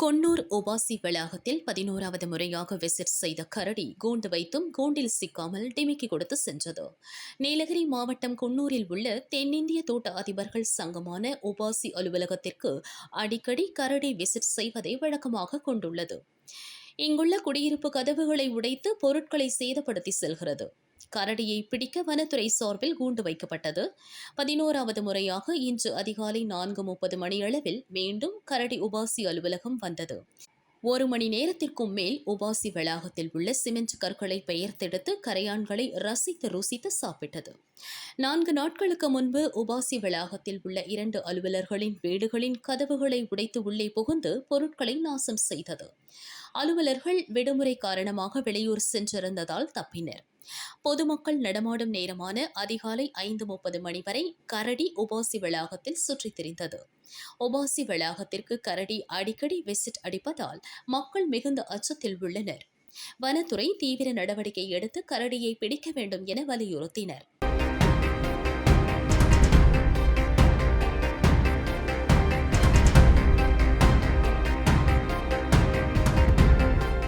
கொன்னூர் ஒபாசி வளாகத்தில் பதினோராவது முறையாக விசிட் செய்த கரடி கூண்டு வைத்தும் கூண்டில் சிக்காமல் டிமிக்கி கொடுத்து சென்றது. நீலகிரி மாவட்டம் கொன்னூரில் உள்ள தென்னிந்திய தோட்ட அதிபர்கள் சங்கமான ஒபாசி அலுவலகத்திற்கு அடிக்கடி கரடி விசிட் செய்வதை வழக்கமாக கொண்டுள்ளது. இங்குள்ள குடியிருப்பு கதவுகளை உடைத்து பொருட்களை சேதப்படுத்தி செல்கிறது. கரடியை பிடிக்க வனத்துறை சார்பில் கூண்டு வைக்கப்பட்டது. பதினோராவது முறையாக இன்று அதிகாலை நான்கு முப்பது மணியளவில் மீண்டும் கரடி உபாசி அலுவலகம் வந்தது. ஒரு மணி நேரத்திற்கும் மேல் உபாசி வளாகத்தில் உள்ள சிமெண்ட் கற்களை பெயர்த்தெடுத்து கரையான்களை ரசித்து ருசித்து சாப்பிட்டது. நான்கு நாட்களுக்கு முன்பு உபாசி வளாகத்தில் உள்ள இரண்டு அலுவலர்களின் வீடுகளின் கதவுகளை உடைத்து உள்ளே புகுந்து பொருட்களை நாசம் செய்தது. அலுவலர்கள் விடுமுறை காரணமாக வெளியூர் சென்றிருந்ததால் தப்பினர். பொதுமக்கள் நடமாடும் நேரமான அதிகாலை ஐந்து முப்பது மணி வரை கரடி உபாசி வளாகத்தில் சுற்றித் திரிந்தது. உபாசி வளாகத்திற்கு கரடி அடிக்கடி விசிட் அடிப்பதால் மக்கள் மிகுந்த அச்சத்தில் உள்ளனர். வனத்துறை தீவிர நடவடிக்கை எடுத்து கரடியை பிடிக்க வேண்டும் என வலியுறுத்தினர்.